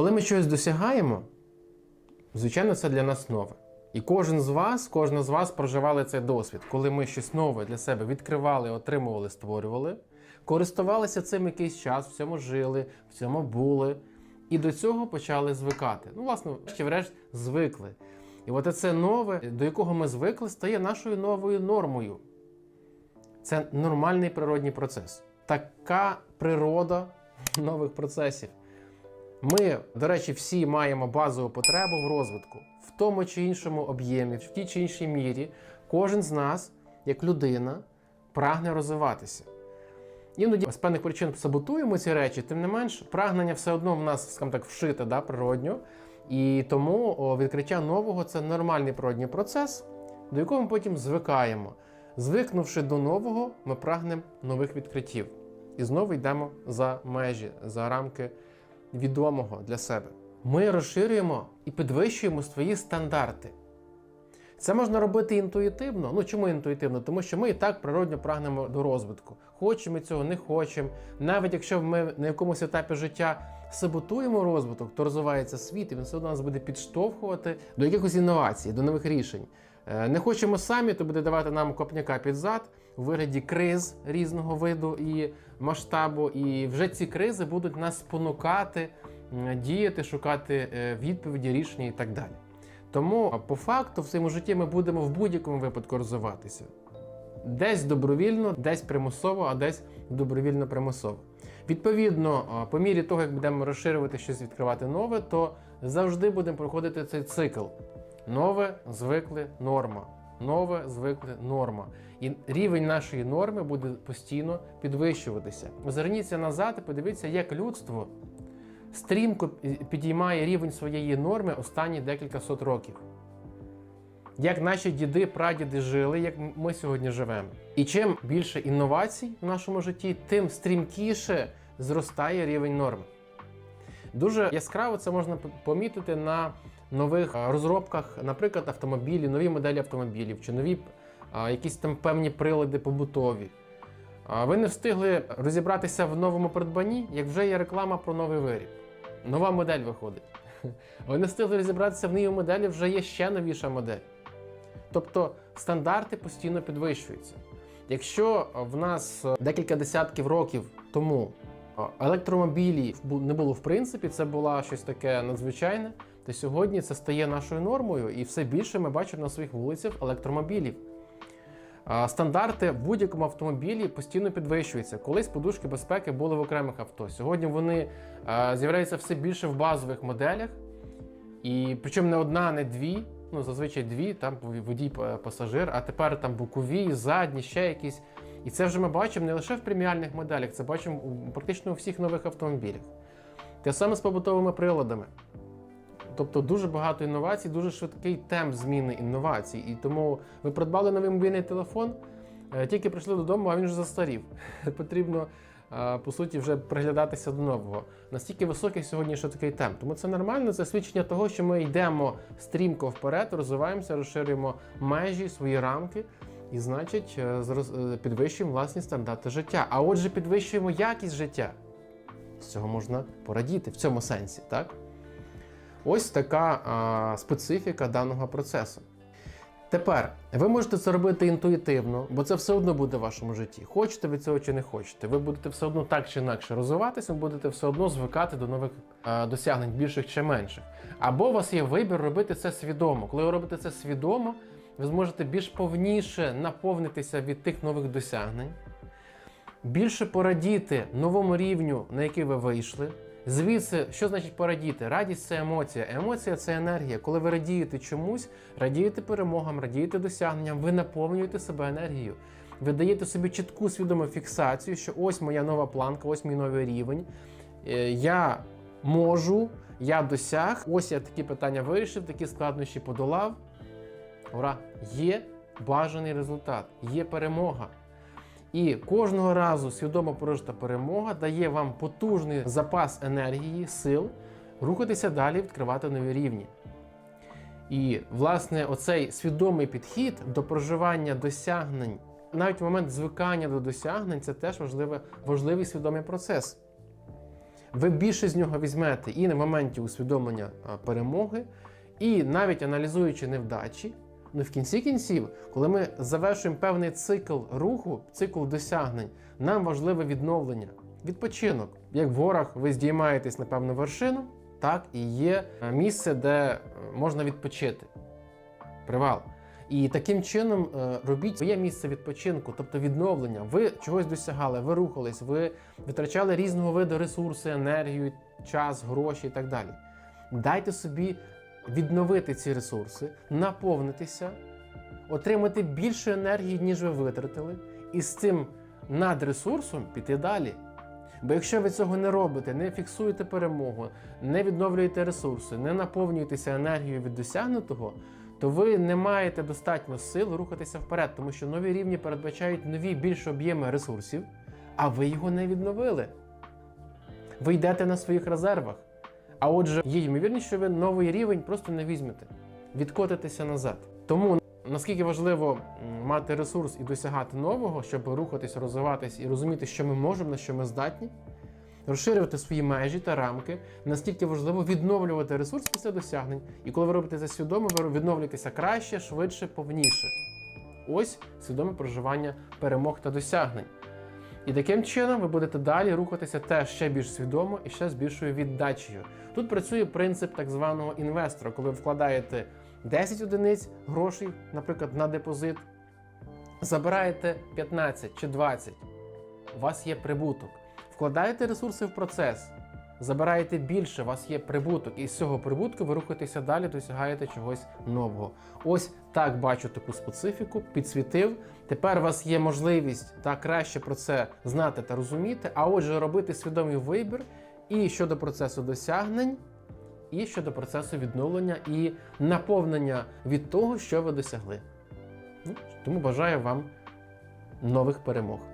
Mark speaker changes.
Speaker 1: Коли ми щось досягаємо, звичайно, це для нас нове. І кожен з вас, кожна з вас проживали цей досвід, коли ми щось нове для себе відкривали, отримували, створювали, користувалися цим якийсь час, в цьому жили, в цьому були. І до цього почали звикати. Ну, власне, ще врешті звикли. І от це нове, до якого ми звикли, стає нашою новою нормою. Це нормальний природній процес. Така природа нових процесів. Ми, до речі, всі маємо базову потребу в розвитку в тому чи іншому об'ємі, в тій чи іншій мірі. Кожен з нас, як людина, прагне розвиватися. Іноді з певних причин саботуємо ці речі, тим не менш, прагнення все одно в нас, скажімо так, вшите да, природньо. І тому о, відкриття нового це нормальний природній процес, до якого ми потім звикаємо. Звикнувши до нового, ми прагнемо нових відкриттів. І знову йдемо за межі, за рамки відомого для себе. Ми розширюємо і підвищуємо свої стандарти. Це можна робити інтуїтивно. Ну чому інтуїтивно? Тому що ми і так природньо прагнемо до розвитку. Хочемо цього, не хочемо. Навіть якщо ми на якомусь етапі життя саботуємо розвиток, то розвивається світ, і він все одно нас буде підштовхувати до якихось інновацій, до нових рішень. Е, Не хочемо самі, то буде давати нам копняка під зад у вигляді криз різного виду і масштабу. І вже ці кризи будуть нас спонукати діяти, шукати е, відповіді, рішення і так далі. Тому по факту в своєму житті ми будемо в будь-якому випадку розвиватися. Десь добровільно, десь примусово, а десь добровільно примусово. Відповідно, по мірі того, як будемо розширювати щось, відкривати нове, то завжди будемо проходити цей цикл. Нове, звикли, норма. Нове, звикли, норма. І рівень нашої норми буде постійно підвищуватися. Озирніться назад і подивіться, як людство стрімко підіймає рівень своєї норми останні декілька сот років. Як наші діди, прадіди жили, як ми сьогодні живемо. І чим більше інновацій в нашому житті, тим стрімкіше зростає рівень норми. Дуже яскраво це можна помітити на нових розробках, наприклад, автомобілі, нові моделі автомобілів чи нові а, якісь там певні прилади побутові. Ви не встигли розібратися в новому придбанні, як вже є реклама про новий виріб. Нова модель виходить. Ви не встигли розібратися в новій моделі, вже є ще новіша модель. Тобто стандарти постійно підвищуються. Якщо в нас е, декілька десятків років тому е, електромобілів бу- не було в принципі, це було щось таке надзвичайне, то сьогодні це стає нашою нормою, і все більше ми бачимо на своїх вулицях електромобілів. Стандарти в будь-якому автомобілі постійно підвищуються. Колись подушки безпеки були в окремих авто. Сьогодні вони з'являються все більше в базових моделях, і причому не одна, не дві. Ну, зазвичай дві, там водій пасажир, а тепер там бокові, задні, ще якісь. І це вже ми бачимо не лише в преміальних моделях, це бачимо практично у всіх нових автомобілях. Те саме з побутовими приладами. Тобто дуже багато інновацій, дуже швидкий темп зміни інновацій. І тому ви придбали новий мобільний телефон, е, тільки прийшли додому, а він вже застарів. Потрібно, е, по суті, вже приглядатися до нового. Настільки високий сьогодні такий темп. Тому це нормально, це свідчення того, що ми йдемо стрімко вперед, розвиваємося, розширюємо межі, свої рамки. І значить, е, підвищуємо власні стандарти життя. А отже, підвищуємо якість життя. З цього можна порадіти в цьому сенсі, так? Ось така а, специфіка даного процесу. Тепер ви можете це робити інтуїтивно, бо це все одно буде в вашому житті. Хочете ви цього чи не хочете. Ви будете все одно так чи інакше розвиватися, будете все одно звикати до нових а, досягнень, більших чи менших. Або у вас є вибір робити це свідомо. Коли ви робите це свідомо, ви зможете більш повніше наповнитися від тих нових досягнень, більше порадіти новому рівню, на який ви вийшли. Звідси, що значить порадіти? Радість це емоція. Емоція це енергія. Коли ви радієте чомусь, радієте перемогам, радієте досягненням, ви наповнюєте себе енергією. Ви даєте собі чітку свідому фіксацію, що ось моя нова планка, ось мій новий рівень. Е, Я можу, я досяг, ось я такі питання вирішив, такі складнощі подолав. Ура! Є бажаний результат, є перемога. І кожного разу свідомо прожита перемога дає вам потужний запас енергії, сил рухатися далі, відкривати нові рівні. І, власне, оцей свідомий підхід до проживання досягнень, навіть в момент звикання до досягнень, це теж важливий, важливий свідомий процес. ви більше з нього візьмете і на моменті усвідомлення перемоги, і навіть аналізуючи невдачі. Ну, в кінці кінців, коли ми завершуємо певний цикл руху, цикл досягнень, нам важливе відновлення, відпочинок. Як в горах ви здіймаєтесь на певну вершину, так і є е, місце, де е, можна відпочити. Привал. І таким чином е, робіть своє місце відпочинку, тобто відновлення. Ви чогось досягали, ви рухались, ви витрачали різного виду ресурси, енергію, час, гроші і так далі. Дайте собі відновити ці ресурси, наповнитися, отримати більше енергії, ніж ви витратили, і з цим надресурсом піти далі. Бо якщо ви цього не робите, не фіксуєте перемогу, не відновлюєте ресурси, не наповнюєтеся енергією від досягнутого, то ви не маєте достатньо сил рухатися вперед, тому що нові рівні передбачають нові більш об'єми ресурсів, а ви його не відновили. Ви йдете на своїх резервах. А отже, є ймовірність, що ви новий рівень просто не візьмете, відкотитеся назад. Тому наскільки важливо мати ресурс і досягати нового, щоб рухатись, розвиватись і розуміти, що ми можемо, на що ми здатні, розширювати свої межі та рамки, настільки важливо відновлювати ресурс після досягнень. І коли ви робите це свідомо, ви відновлюєтеся краще, швидше, повніше. Ось свідоме проживання перемог та досягнень. І таким чином ви будете далі рухатися теж ще більш свідомо і ще з більшою віддачею. Тут працює принцип так званого інвестора, коли ви вкладаєте 10 одиниць грошей, наприклад, на депозит, забираєте 15 чи 20, у вас є прибуток. Вкладаєте ресурси в процес, забираєте більше, у вас є прибуток, і з цього прибутку ви рухаєтеся далі, досягаєте чогось нового. Ось так бачу таку специфіку, підсвітив. Тепер у вас є можливість та краще про це знати та розуміти, а отже, робити свідомий вибір і щодо процесу досягнень, і щодо процесу відновлення і наповнення від того, що ви досягли. Ну, Тому бажаю вам нових перемог.